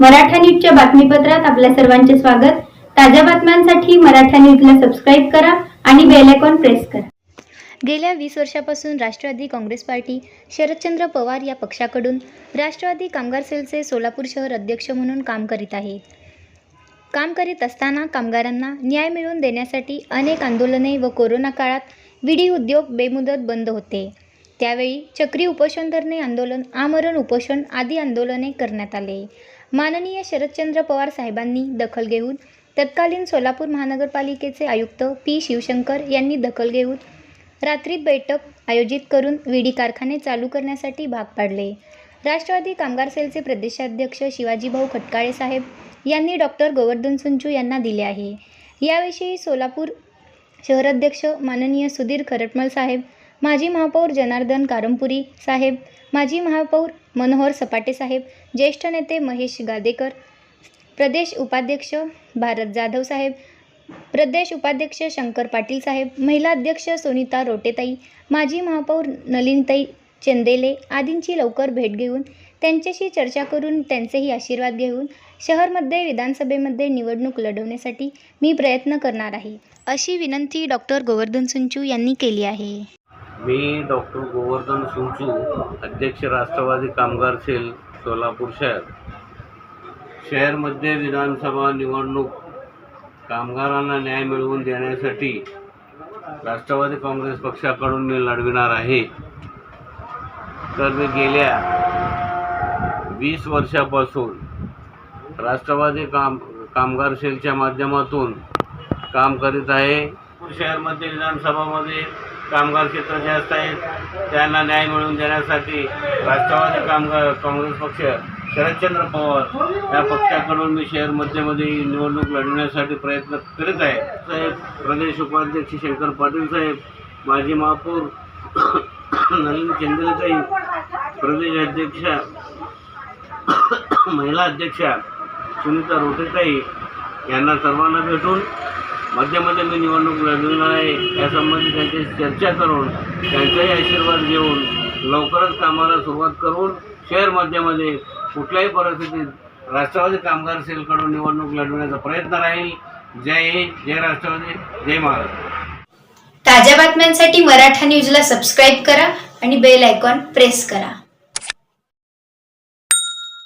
मराठा न्यूजच्या बातमीपत्रात आपल्या सर्वांचे स्वागत. ताज्या बातम्यांसाठी मराठा न्यूजला सबस्क्राईब करा आणि बेल आयकॉन प्रेस करा. गेल्या वीस वर्षापासून राष्ट्रवादी काँग्रेस पार्टी शरदचंद्र पवार या पक्षाकडून राष्ट्रवादी कामगार सेलचे सोलापूर शहर अध्यक्ष म्हणून काम करीत आहे. काम करीत असताना कामगारांना न्याय मिळवून देण्यासाठी अनेक आंदोलने व कोरोना काळात विडी उद्योग बेमुदत बंद होते. त्यावेळी चक्री उपोषण धरणे आंदोलन आमरण उपोषण आदी आंदोलने करण्यात आले. माननीय शरदचंद्र पवार साहेबांनी दखल घेऊन तत्कालीन सोलापूर महानगरपालिकेचे आयुक्त पी शिवशंकर यांनी दखल घेऊन रात्रीत बैठक आयोजित करून विडी कारखाने चालू करण्यासाठी भाग पाडले. राष्ट्रवादी कामगार सेलचे प्रदेशाध्यक्ष शिवाजीभाऊ खटकाळे साहेब यांनी डॉक्टर गोवर्धन सुंचू यांना दिले आहे. याविषयी सोलापूर शहराध्यक्ष माननीय सुधीर खरटमल साहेब माजी महापौर जनार्दन कारंपुरी साहेब माजी महापौर मनोहर सपाटे साहेब ज्येष्ठ नेते महेश गादेकर प्रदेश उपाध्यक्ष भारत जाधव साहेब प्रदेश उपाध्यक्ष शंकर पाटील साहेब महिला अध्यक्ष सोनिता रोटेताई माजी महापौर नलिनताई चंदेले आदींची लवकर भेट घेऊन त्यांच्याशी चर्चा करून त्यांचेही आशीर्वाद घेऊन शहरमध्ये विधानसभेमध्ये निवडणूक लढवण्यासाठी मी प्रयत्न करणार आहे. अशी विनंती डॉक्टर गोवर्धन सुंचू यांनी केली आहे. मी डॉक्टर गोवर्धन सुंचू अध्यक्ष राष्ट्रवादी कामगार सेल सोलापूर शहर. शहरमध्ये विधानसभा निवडणूक कामगारांना न्याय मिळवून देण्यासाठी राष्ट्रवादी काँग्रेस पक्षाकडून मी लढविणार आहे. तर मी गेल्या वीस वर्षापासून राष्ट्रवादी काम कामगार सेलच्या माध्यमातून काम करीत आहे. शहरमध्ये विधानसभामध्ये कामगार क्षेत्र जास्त आहेत त्यांना न्याय मिळवून देण्यासाठी राष्ट्रवादी कामगार काँग्रेस पक्ष शरदचंद्र पवार या पक्षाकडून मी शहर मध्यमध्ये निवडणूक लढवण्यासाठी प्रयत्न करीत आहे. साहेब प्रदेश उपाध्यक्ष शंकर पाटील साहेब माजी महापौर नलिन चंद्रताई प्रदेश अध्यक्षा महिला अध्यक्षा सुनीता रोटेताई यांना सर्वांना भेटून मध्यमध्ये मी निवडणूक लढवणार आहे यासंबंधी त्यांच्याशी चर्चा करून त्यांचाही आशीर्वाद घेऊन लवकरच कामाला सुरुवात करून शहर माध्यमामध्ये कुठल्याही परिस्थितीत राष्ट्रवादी कामगार सेलकडून निवडणूक लढवण्याचा प्रयत्न राहील. जय हिंद जय राष्ट्रवादी जय महाराष्ट्र. ताज्या बातम्यांसाठी मराठा न्यूजला सबस्क्राईब करा आणि बेल आयकॉन प्रेस करा.